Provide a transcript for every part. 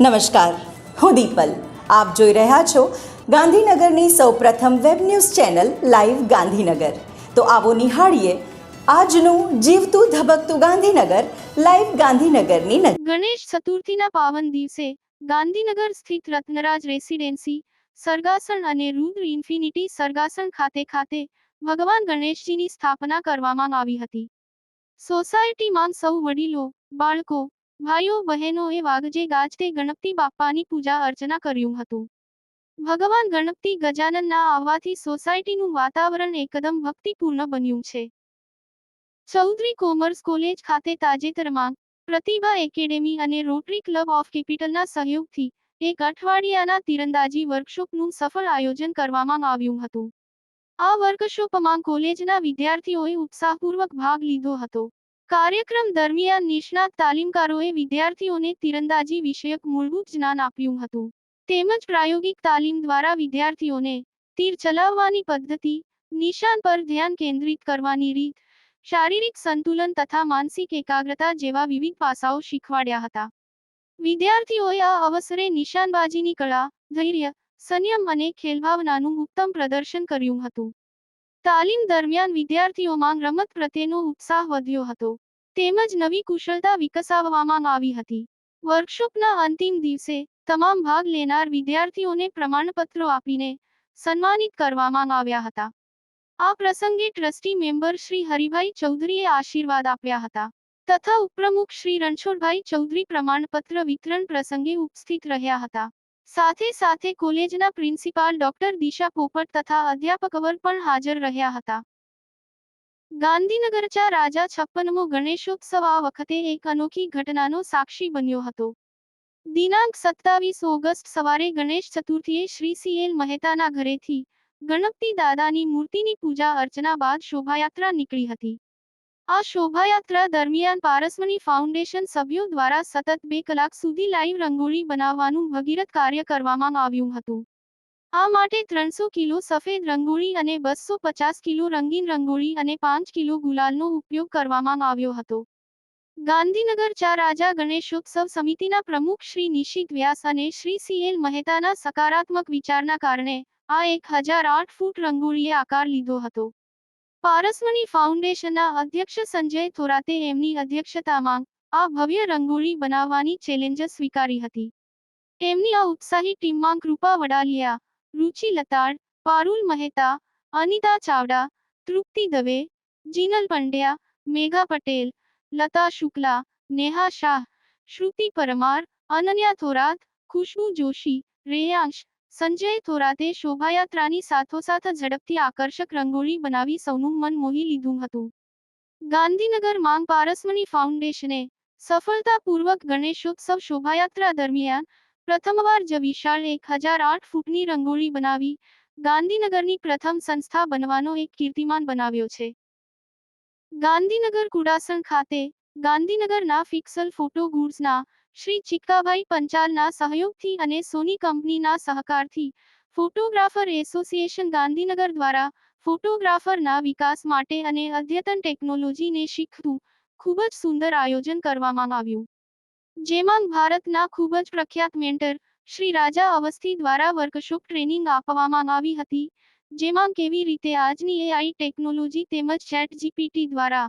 નમસ્કાર. હું દીપલ. આપ જોઈ રહ્યા છો ગાંધીનગરની સૌપ્રથમ web news channel live Gandhinagar. તો આવો નિહાળીએ આજનું જીવતું ધબકતું ગાંધીનગર લાઈવ ગાંધીનગરની ગણેશ ચતુર્થીના પાવન દિવસે ગાંધીનગર સ્થિત રત્નરાજ રેસિડેન્સી, સરગાસણ અને રુદ્ર ઇન્ફિનિટી સરગાસણ ખાતે ખાતે ભગવાન ગણેશજીની સ્થાપના કરવામાં આવી હતી. સોસાયટીમાં સૌ વડીલો, બાળકો ભાઈઓ, બહેનોએ વાગજે ગાજતે ગણપતિ બાપ્પાની પૂજા અર્ચના કર્યું હતું. ભગવાન ગણપતિ ગજાનનના આવવાથી સોસાયટીનું વાતાવરણ એકદમ ભક્તિપૂર્ણ બન્યું છે. ચૌધરી કોમર્સ કોલેજ ખાતે તાજેતરમાં પ્રતિભા એકેડેમી અને રોટરી ક્લબ ઓફ કેપિટલના સહયોગથી એક અઠવાડિયાના તીરંદાજી વર્કશોપનું સફળ આયોજન કરવામાં આવ્યું હતું. આ વર્કશોપમાં કોલેજના વિદ્યાર્થીઓએ ઉત્સાહપૂર્વક ભાગ લીધો હતો. કાર્યક્રમ દરમિયાન નિષ્ણાત તાલીમકારોએ વિદ્યાર્થીઓને તીરંદાજી વિષયક મૂળભૂત જ્ઞાન આપ્યું હતું. તેમજ પ્રાયોગિક તાલીમ દ્વારા વિદ્યાર્થીઓને તીર ચલાવવાની પદ્ધતિ, નિશાન પર ધ્યાન કેન્દ્રિત કરવાની રીત, શારીરિક સંતુલન તથા માનસિક એકાગ્રતા જેવા વિવિધ પાસાઓ શીખવાડ્યા હતા. વિદ્યાર્થીઓએ આ અવસરે નિશાનબાજીની કળા, ધૈર્ય, સંયમ અને ખેલભાવનાનું ઉત્તમ પ્રદર્શન કર્યું હતું. તાલીમ દરમિયાન વિદ્યાર્થીઓમાં રમત પ્રત્યેનો ઉત્સાહ વધ્યો હતો. તેમજ નવી કુશળતા વિકસાવવામાં આવી હતી. વર્કશોપના અંતિમ દિવસે તમામ ભાગ લેનાર વિદ્યાર્થીઓને પ્રમાણપત્રો આપીને સન્માનિત કરવામાં આવ્યા હતા. આ પ્રસંગે ટ્રસ્ટી મેમ્બર શ્રી હરિભાઈ ચૌધરીએ આશીર્વાદ આપ્યા હતા. તથા ઉપપ્રમુખ શ્રી રણછોડભાઈ ચૌધરી પ્રમાણપત્ર વિતરણ પ્રસંગે ઉપસ્થિત રહ્યા હતા. સાથે સાથે કોલેજના પ્રિન્સિપાલ ડોક્ટર દિશા પોપટ તથા અધ્યાપકવર પણ હાજર રહ્યા હતા. ગાંધીનગરચા રાજા છપ્પનમો ગણેશોત્સવ આ વખતે એક અનોખી ઘટનાનો સાક્ષી બન્યો હતો. દિનાંક સત્તાવીસ ઓગસ્ટ સવારે ગણેશ ચતુર્થીએ શ્રી સી એલ મહેતાના ઘરેથી ગણપતિ દાદાની મૂર્તિની પૂજા અર્ચના બાદ શોભાયાત્રા નીકળી હતી. આ શોભાયાત્રા દરમિયાન પારસમણી ફાઉન્ડેશન સભ્યો દ્વારા સતત બે કલાક સુધી લાઈવ રંગોળી બનાવવાનું ભગીરથ કાર્ય કરવામાં આવ્યું હતું. આ માટે ત્રણસો કિલો સફેદ રંગોળી અને બસો પચાસ કિલો રંગીન રંગોળી અને પાંચ કિલો ગુલાલનો ઉપયોગ કરવામાં આવ્યો હતો. ગાંધીનગર ચા રાજા ગણેશોત્સવ સમિતિના પ્રમુખ શ્રી નિશિત વ્યાસ અને શ્રી સી એલ મહેતાના સકારાત્મક વિચારના કારણે આ એક હજાર આઠ ફૂટ રંગોળીએ આકાર લીધો હતો. પારસમણી ફાઉન્ડેશનના અધ્યક્ષ સંજય થોરાતે એમની અધ્યક્ષતામાં આ ભવ્ય રંગોળી બનાવવાની ચેલેન્જ સ્વીકારી હતી. એમની આ ઉત્સાહી ટીમમાં કૃપા વડાલિયા રુચિ લતાડ, પારુલ મહેતા, અનિતા ચાવડા, તૃપ્તિ દવે, જીનલ પંડ્યા, મેઘા પટેલ, લતા શુક્લા, નેહા શાહ, શ્રુતિ પરમાર, અનન્યા થોરાત, ખુશ્બુ જોશી, રેયાંશ, સંજય થોરાતે શોભાયાત્રાની સાથોસાથ ઝડપથી આકર્ષક રંગોળી બનાવી સૌનું મન મોહી લીધું હતું. ગાંધીનગર માંગ પારસમણી ફાઉન્ડેશને સફળતાપૂર્વક ગણેશોત્સવ શોભાયાત્રા દરમિયાન પ્રથમવાર જ વિશાળ એક હજાર આઠ ફૂટની રંગોળી બનાવી ગાંધીનગરની પ્રથમ સંસ્થા બનવાનો એક કીર્તિમાન બનાવ્યો છે. ગાંધીનગર કુડાસણ ખાતે ગાંધીનગરના ફિક્સલ ફોટો ગુડ્સના શ્રી ચિક્કાભાઈ પંચાલના સહયોગથી અને સોની કંપનીના સહકારથી ફોટોગ્રાફર એસોસિએશન ગાંધીનગર દ્વારા ફોટોગ્રાફરના વિકાસ માટે અને અદ્યતન ટેકનોલોજીને શીખવું ખૂબ જ સુંદર આયોજન કરવામાં આવ્યું. જેમાં ભારતના ખૂબ જ પ્રખ્યાત મેન્ટર શ્રી રાજા અવસ્થી દ્વારા વર્કશોપ ટ્રેનિંગ આપવામાં આવી હતી, જેમાં કેવી રીતે આજની એઆઈ ટેકનોલોજી તેમજ ચેટ જીપીટી દ્વારા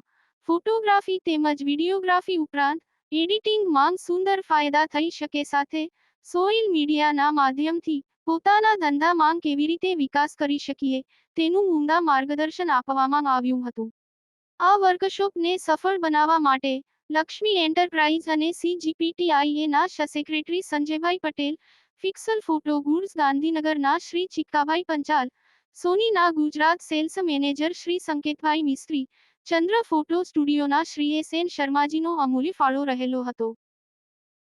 ફોટોગ્રાફી તેમજ વિડીયોગ્રાફી ઉપરાંત એડિટિંગમાં સુંદર ફાયદા થઈ શકે સાથે સોઇલ મીડિયાના માધ્યમથી પોતાના ધંધામાં કેવી રીતે વિકાસ કરી શકીએ તેનું ઊંડા માર્ગદર્શન આપવામાં આવ્યું હતું. આ વર્કશોપને સફળ બનાવવા માટે લક્ષ્મી એન્ટરપ્રાઇઝ અને સીજીપીટીઆઈએ ના સેક્રેટરી સંજયભાઈ પટેલ, ફિક્સલ ફોટો ગુડ્સ ગાંધીનગરના Shri Chikkabhai Panchal, સોનીના Gujarat sales manager Shri Sanketbhai Mistry, Chandra photo સ્ટુડિયોના Shri S N શર્માજીનો અમૂલ્ય ફાળો રહેલો હતો.